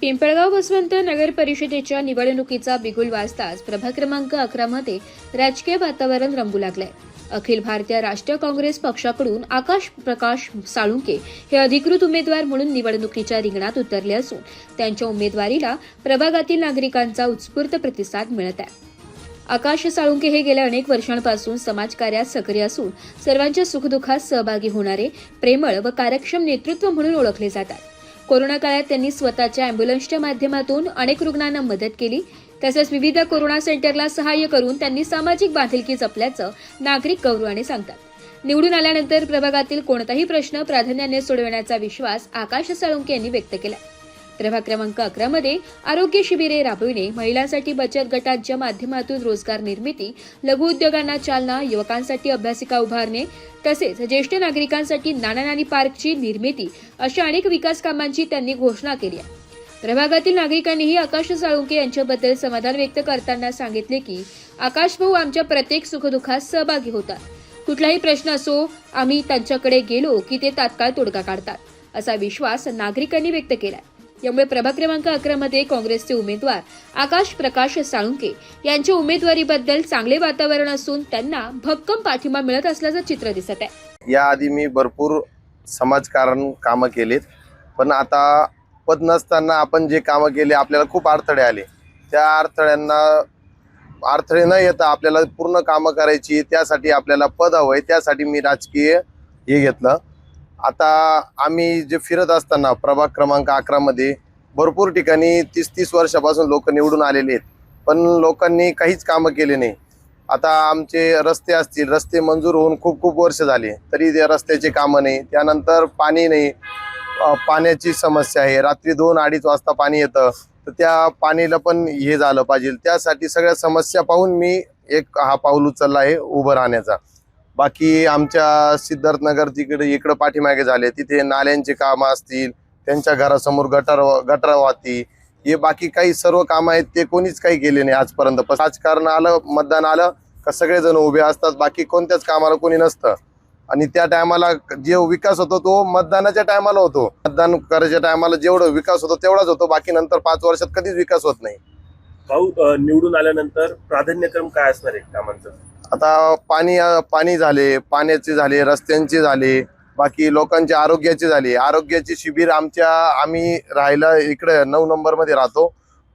पिंपळगाव बसवंत नगर परिषदेच्या निवडणुकीचा बिगुल वाजताच प्रभाग क्रमांक अकरा मध्ये राजकीय वातावरण रंगू लागलंय. अखिल भारतीय राष्ट्रीय काँग्रेस पक्षाकडून आकाश प्रकाश साळुंके हे अधिकृत उमेदवार म्हणून निवडणुकीच्या रिंगणात उतरले असून त्यांच्या उमेदवारीला प्रभागातील नागरिकांचा उत्स्फूर्त प्रतिसाद मिळत आहे. आकाश साळुंके हे गेल्या अनेक वर्षांपासून समाजकार्यात सक्रिय असून सर्वांच्या सुखदुःखात सहभागी होणारे प्रेमळ व कार्यक्षम नेतृत्व म्हणून ओळखले जातात. कोरोना काळात त्यांनी स्वतःच्या अँब्युलन्सच्या माध्यमातून अनेक रुग्णांना मदत केली. तसेच विविध कोरोना सेंटरला सहाय्य करून त्यांनी सामाजिक बांधिलकी जपल्याचं नागरिक गौरवाने सांगतात. निवडून आल्यानंतर प्रभागातील कोणताही प्रश्न प्राधान्याने सोडवण्याचा विश्वास आकाश साळुंके यांनी व्यक्त केला. प्रभाग क्रमांक अकरा मध्ये आरोग्य शिबिरे राबविणे महिलांसाठी बचत गटांच्या माध्यमातून रोजगार निर्मिती लघु उद्योगांना चालना युवकांसाठी अभ्यासिका उभारणे तसेच ज्येष्ठ नागरिकांसाठी नाना नानी पार्कची निर्मिती अशा अनेक विकास कामांची त्यांनी घोषणा केली आहे. प्रभागातील नागरिकांनीही आकाश साळुंके यांच्याबद्दल समाधान व्यक्त करताना सांगितले की आकाश भाऊ आमच्या प्रत्येक सुखदुःखात सहभागी होतात. कुठलाही प्रश्न असो आम्ही त्यांच्याकडे गेलो की ते तात्काळ तोडगा काढतात असा विश्वास नागरिकांनी व्यक्त केला यामुळे प्रभाग क्रमांक अकरा मध्ये काँग्रेसचे उमेदवार आकाश प्रकाश साळुंके यांच्या उमेदवारीबद्दल चांगले वातावरण असून त्यांना भक्कम पाठिंबा मिळत असल्याचं चित्र दिसत आहे. याआधी मी भरपूर समाजकारण कामं केलीत पण आता पद नसताना आपण जे कामं केले आपल्याला खूप अडथळे आले. त्या अडथळ्यांना अडथळे न येता आपल्याला पूर्ण कामं करायची त्यासाठी आपल्याला पद हवं आहे त्यासाठी मी राजकीय हे घेतलं. आता आम्ही जे फिरत असताना प्रभाग क्रमांक अकरामध्ये भरपूर ठिकाणी तीस तीस वर्षापासून लोक निवडून आलेले आहेत. पण लोकांनी काहीच कामं केले नाही. आता आमचे रस्ते असतील रस्ते मंजूर होऊन खूप खूप वर्ष झाले तरी त्या रस्त्याचे कामं नाही. त्यानंतर पाणी नाही. पाण्याची समस्या आहे. रात्री दोन अडीच वाजता पाणी येतं. तर त्या पाणीला पण हे झालं पाहिजे. त्यासाठी सगळ्या समस्या पाहून मी एक हा पाऊल उचलला आहे उभं राहण्याचा. बाकी आमच्या सिद्धार्थनगर तिकडे इकडं पाठीमागे झाले तिथे नाल्यांचे कामं असतील त्यांच्या घरासमोर गटार गटर वाहती हे बाकी काही सर्व कामं आहेत ते कोणीच काही केले नाही आजपर्यंत. राजकारण आलं मतदान आलं का सगळेजण उभे असतात बाकी कोणत्याच कामाला कोणी नसतं. आणि त्या टायमाला जे विकास होतो तो मतदानाच्या टायमाला होतो. मतदान करायच्या टायमाला जेवढं विकास होतो तेवढाच होतो. बाकी नंतर पाच वर्षात कधीच विकास होत नाही. भाऊ निवडून आल्यानंतर प्राधान्यक्रम काय असणार आहे कामांचं? आता पाणी पाणी झाले पाण्याचे झाले रस्त्यांचे झाले बाकी लोकांचे आरोग्याचे झाले. आरोग्याचे शिबिर आमच्या आम्ही राहायला इकडे नऊ नंबरमध्ये राहतो.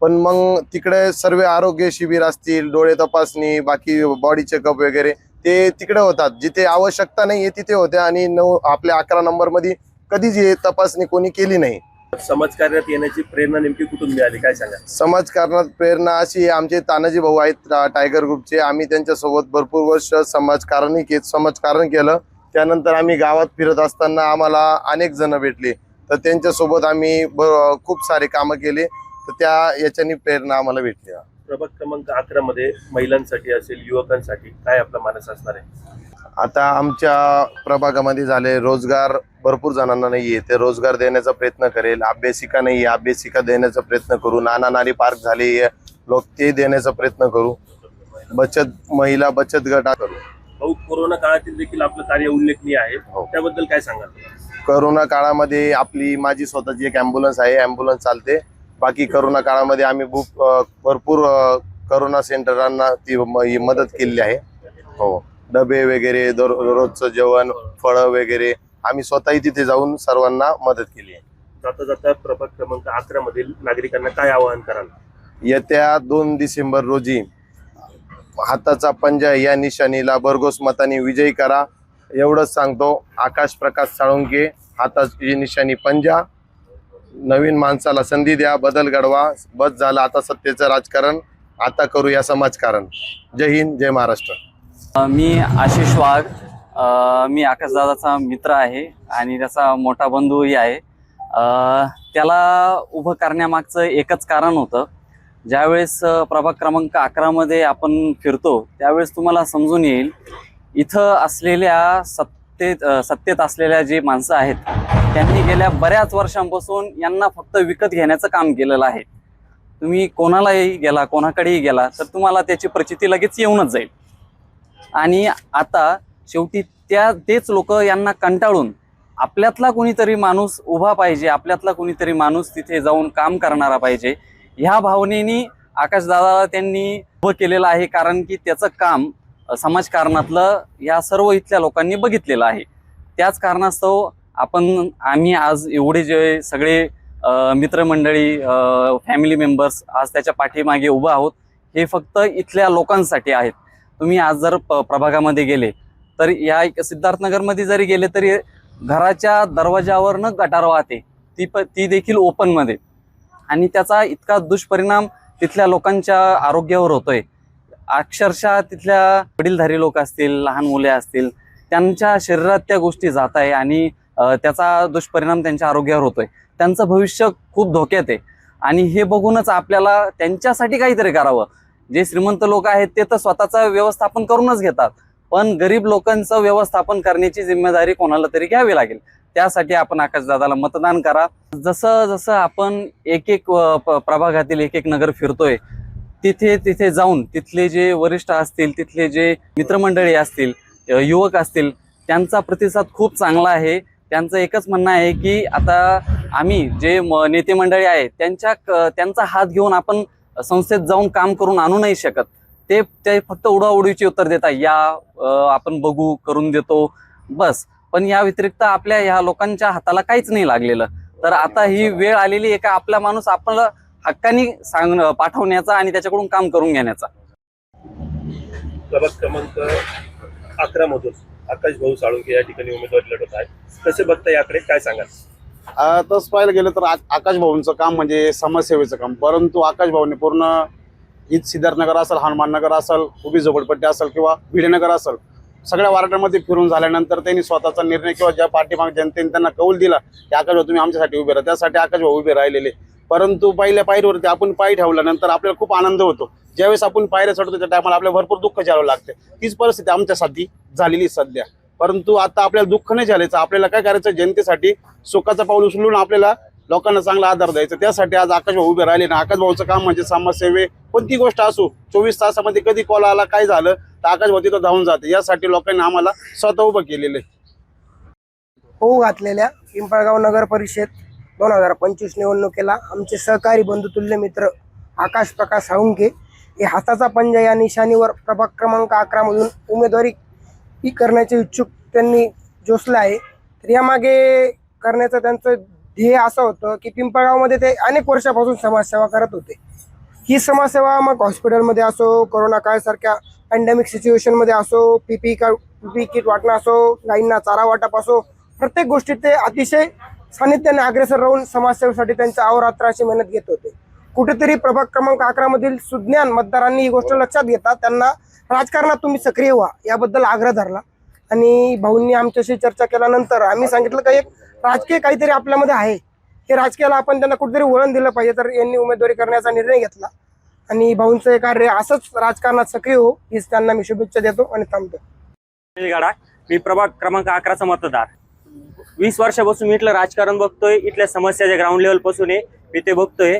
पण मग तिकडे सर्व आरोग्य शिबिर असतील डोळे तपासणी बाकी बॉडी चेकअप वगैरे ते तिकडे होतात. जिथे आवश्यकता नाही आहे तिथे होत्या आणि नऊ आपल्या अकरा नंबरमध्ये कधीच हे तपासणी कोणी केली नाही. समाजकार्यात येण्याची प्रेरणा नेमकी कुठून मिळाली? काय सांगा समाजकारणात प्रेरणा अशी आहे, आमचे तानाजी भाऊ आहेत टा- टायगर ग्रुपचे. आम्ही त्यांच्यासोबत भरपूर वर्ष समाजकारण के समाजकारण केलं. त्यानंतर आम्ही गावात फिरत असताना आम्हाला अनेक जण भेटले. तर त्यांच्यासोबत आम्ही ब- खूप सारे कामं केले. तर त्या याच्यानी प्रेरणा आम्हाला भेटली. प्रभाग क्रमांक अकरा मध्ये महिलांसाठी असेल युवकांसाठी काय आपला मानस असणार आहे? आता आमच्या प्रभागामध्ये झाले रोजगार भरपूर जणांना नाहीये ते रोजगार देण्याचा प्रयत्न करेल अभ्यासिका नाहीये अभ्यासिका देण्याचा प्रयत्न करू नाना नानी पार्क झाले लोक ते देण्याचा प्रयत्न करू. बचत महिला बचत गट करू. भाऊ कोरोना काळातील देखील आपलं कार्य उल्लेखनीय आहे. हो. त्याबद्दल काय सांगाल? करोना काळामध्ये आपली माझी स्वतःची एक ॲम्ब्युलन्स आहे ॲम्ब्युलन्स चालते. बाकी करोना काळामध्ये आम्ही खूप भरपूर करोना सेंटरांना ती मदत केलेली आहे. हो. डबे वगैरे दर- रोजचं जेवण फळं वगैरे आम्ही स्वतःही तिथे जाऊन सर्वांना मदत केली आहे. जाता जाता प्रभाग क्रमांक अकरा मधील नागरिकांना काय आवाहन कराल? येत्या दोन डिसेंबर रोजी हाताचा पंजा या निशाणीला भरघोस मताने विजयी करा. एवढंच सांगतो आकाश प्रकाश साळुंके हाताची निशाणी पंजा. नवीन माणसाला संधी द्या बदल घडवा. बस झालं आता सत्तेचं राजकारण. आता करूया समाजकारण. जय हिंद जय महाराष्ट्र. मी आशिष वाघ मी आकाशदादाचा मित्र आहे आणि त्याचा मोठा बंधूही आहे. त्याला उभं करण्यामागचं एकच कारण होतं. ज्यावेळेस प्रभाग क्रमांक अकरामध्ये आपण फिरतो त्यावेळेस तुम्हाला समजून येईल इथं असलेल्या सत्तेत सत्तेत असलेल्या जे माणसं आहेत त्यांनी गेल्या बऱ्याच वर्षांपासून यांना फक्त विकत घेण्याचं काम केलेलं आहे. तुम्ही कोणालाही गेला कोणाकडेही गेला तर तुम्हाला त्याची प्रचिती लगेच येऊनच जाईल. आणि आता शेवटी त्या तेच लोक यांना कंटाळून आपल्यातला कुणीतरी माणूस उभा पाहिजे आपल्यातला कुणीतरी माणूस तिथे जाऊन काम करणारा पाहिजे ह्या भावनेनी आकाशदादाला त्यांनी उभं केलेलं आहे कारण की त्याचं काम समाजकारणातलं या सर्व इथल्या लोकांनी बघितलेलं आहे. त्याच कारणास्तव आपण आम्ही आज एवढे जे सगळे मित्रमंडळी फॅमिली मेंबर्स आज त्याच्या पाठीमागे उभं आहोत हे फक्त इथल्या लोकांसाठी आहेत. तुम्ही आज जर प- प्रभागामध्ये गेले तर या एक सिद्धार्थनगरमध्ये जरी गेले तरी घराच्या दरवाजावरनं गटार वाहते. ती प ती देखील ओपनमध्ये. आणि त्याचा इतका दुष्परिणाम तिथल्या लोकांच्या आरोग्यावर होतोय. अक्षरशः तिथल्या वडीलधारी लोक असतील लहान मुले असतील त्यांच्या शरीरात त्या गोष्टी जात आहे आणि त्याचा दुष्परिणाम त्यांच्या आरोग्यावर होतोय. त्यांचं भविष्य खूप धोक्यात आहे. आणि हे बघूनच आपल्याला त्यांच्यासाठी काहीतरी करावं. जे श्रीमंत लोक आहेत ते तर स्वतःचं व्यवस्थापन करूनच घेतात. पण गरीब लोकांचं व्यवस्थापन करण्याची जिम्मेदारी कोणाला तरी घ्यावी लागेल. त्यासाठी आपण आकाशदादाला मतदान करा. जसं जसं आपण एक एक प्रभागातील एक एक नगर फिरतोय तिथे तिथे जाऊन तिथले जे वरिष्ठ असतील तिथले जे मित्रमंडळी असतील युवक असतील त्यांचा प्रतिसाद खूप चांगला आहे. त्यांचं एकच म्हणणं आहे की आता आम्ही जे म- नेते मंडळी आहेत त्यांच्या त्यांचा हात घेऊन आपण संस्थेत जाऊन काम करून आणू नाही शकत. ते ते फक्त उडाउडीची उत्तर देतात या आपण बघू करून देतो बस. पण या व्यतिरिक्त आपल्या ह्या लोकांच्या हाताला काहीच नाही लागलेलं. तर आता ही वेळ आलेली आहे का आपला माणूस आपल्याला हक्कानी सांग पाठवण्याचा आणि त्याच्याकडून काम करून घेण्याचा. प्रभाग क्रमांक अकरा मधून आकाश भाऊ साळुंके या ठिकाणी उमेदवारी लढवत आहेत. कसे बघता याकडे? काय सांगाल? तसं पाहायला गेलं तर आकाश भाऊंचं काम म्हणजे समाजसेवेचं काम. परंतु आकाश भाऊने पूर्ण ईद सिद्धार्थनगर असेल हनुमाननगर असेल उभी झोपडपट्टी असेल किंवा भिडेनगर असेल सगळ्या वार्डामध्ये फिरून झाल्यानंतर त्यांनी स्वतःचा निर्णय किंवा ज्या पाठीमाग जनतेने त्यांना कौल दिला की आकाशवा तुम्ही आमच्यासाठी उभे राहा त्यासाठी आकाशवा उभे राहिलेले. परंतु पहिल्या पायरीवरती आपण पाय ठेवल्यानंतर आपल्याला खूप आनंद होतो. ज्यावेळेस आपण पायऱ्या चढतो त्या टायमाला आपल्याला भरपूर दुःख झेलावं लागते. तीच परिस्थिती आमच्यासाठी झालेली सध्या. परंतु आता आपल्याला दुःख नाही झाल्याचं आपल्याला काय करायचं? जनतेसाठी सुखाचा पाऊल उचलून आपल्याला लोकांना चांगला आधार द्यायचा. त्यासाठी आज आकाशभाऊ उभे राहिले ना आकाशभाऊचं काम म्हणजे समाजसेवे. कोणती गोष्ट असो चोवीस तासामध्ये कधी कॉल आला काय झालं तर आकाशभाऊ तिथं धावून जाते. यासाठी लोकांनी आम्हाला स्वतः उभं केलेलं आहे. होऊ घातलेल्या पिंपळगाव नगर परिषद दोन हजार पंचवीस निवडणुकीला आमचे सहकारी बंधुतुल्य मित्र आकाश प्रकाश साळुंके हे हाताचा पंजा या निशाणीवर प्रभाग क्रमांक अकरामधून उमेदवारी ही करण्याचे इच्छुक त्यांनी जोसलं आहे. तर यामागे करण्याचं त्यांचं ध्येय असं होतं की पिंपळगावमध्ये ते अनेक वर्षापासून समाजसेवा करत होते. ही समाजसेवा मग हॉस्पिटलमध्ये असो कोरोना काळसारख्या पॅन्डेमिक सिच्युएशनमध्ये असो पीपी का पीपी किट वाटणं असो गाईंना चारा वाटप असो प्रत्येक गोष्टीत ते अतिशय सानिध्याने अग्रेसर राहून समाजसेवेसाठी त्यांच्या अहोरात्र अशी मेहनत घेत होते. कुठेतरी प्रभाग क्रमांक अकरा मधील सुज्ञान मतदारांनी ही गोष्ट लक्षात घेता त्यांना राजकारणात तुम्ही सक्रिय व्हा याबद्दल आग्रह धरला. आणि भाऊंनी आमच्याशी चर्चा केल्यानंतर आम्ही सांगितलं का एक राजकीय काहीतरी आपल्यामध्ये आहे. हे राजकीयाला आपण त्यांना कुठेतरी वळण दिलं पाहिजे. तर यांनी उमेदवारी करण्याचा निर्णय घेतला. आणि भाऊंचं हे कार्य असंच राजकारणात सक्रिय हो हीच त्यांना मी शुभेच्छा देतो आणि थांबतो. गाडा मी प्रभाग क्रमांक अकराचा मतदार. वीस वर्षापासून मी इथलं राजकारण बघतोय. इथल्या समस्या ज्या ग्राउंड लेवलपासून आहे मी ते बघतोय.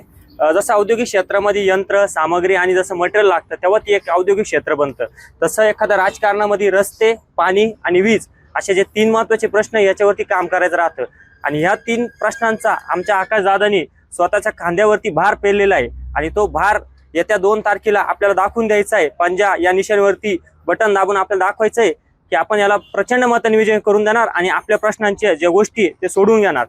जसं औद्योगिक क्षेत्रामध्ये यंत्र सामग्री आणि जसं मटेरियल लागतं तेव्हा ती एक औद्योगिक क्षेत्र बनतं. तसं एखाद्या राजकारणामध्ये रस्ते पाणी आणि वीज असे जे तीन महत्त्वाचे प्रश्न आहे, याच्यावरती काम करायचं राहतं. आणि ह्या तीन प्रश्नांचा आमच्या आकाश आकाशदादांनी स्वतःच्या खांद्यावरती भार पेरलेला आहे. आणि तो भार येत्या दोन तारखेला आपल्याला दाखवून द्यायचा आहे. पंजा या निशाणीवरती बटन दाबून आपल्याला दाखवायचं आहे की आपण याला प्रचंड मताने विजय करून देणार आणि आपल्या प्रश्नांच्या ज्या गोष्टी ते सोडून घेणार.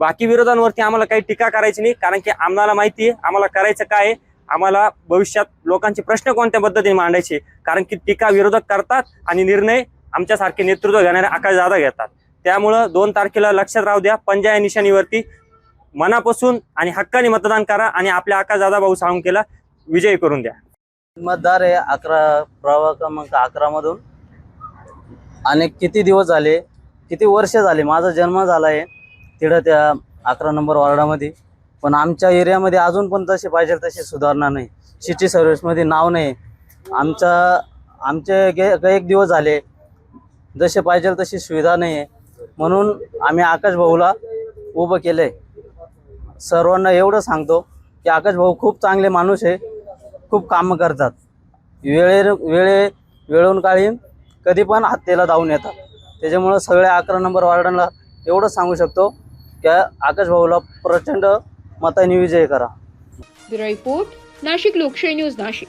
बाकी विरोधांवरती आम्हाला काही टीका करायची नाही कारण की आम्हाला माहिती आहे आम्हाला करायचं काय आम्हाला भविष्यात लोकांचे प्रश्न कोणत्या पद्धतीने मांडायचे? कारण की टीका विरोधक करतात आणि निर्णय आमच्यासारखे नेतृत्व घेणारे आकाशदादा घेतात. त्यामुळं दोन तारखेला लक्षात राहू द्या पंजा या निशाणीवरती. मनापासून आणि हक्काने मतदान करा आणि आपल्या आकाशदादा भाऊ साळुंकेला विजयी करून द्या. मतदार आहे अकरा प्रभाग क्रमांक अकरा मधून. आणि किती दिवस झाले किती वर्ष झाले माझा जन्म झाला आहे तिथं त्या अकरा नंबर वॉर्डामध्ये. पण आमच्या एरियामध्ये अजून पण तसे पाहिजे तशी सुधारणा नाही. सिटी सर्व्हिसमध्ये नाव नाही. आमचा आमचे गे एक दिवस झाले. जसे पाहिजे तशी सुविधा नाही आहे म्हणून आम्ही आकाश भाऊला उभं केलं आहे सर्वांना एवढं सांगतो की आकाश भाऊ खूप चांगले माणूस आहे खूप कामं करतात. वेळे वेळे वेळून काळी कधी पण हत्तेला धावून येतात. त्याच्यामुळं सगळ्या अकरा नंबर वार्डांना एवढं सांगू शकतो की आकाश भाऊला प्रचंड मताने विजय करा. रिपोर्ट नाशिक लोकशाही न्यूज नाशिक.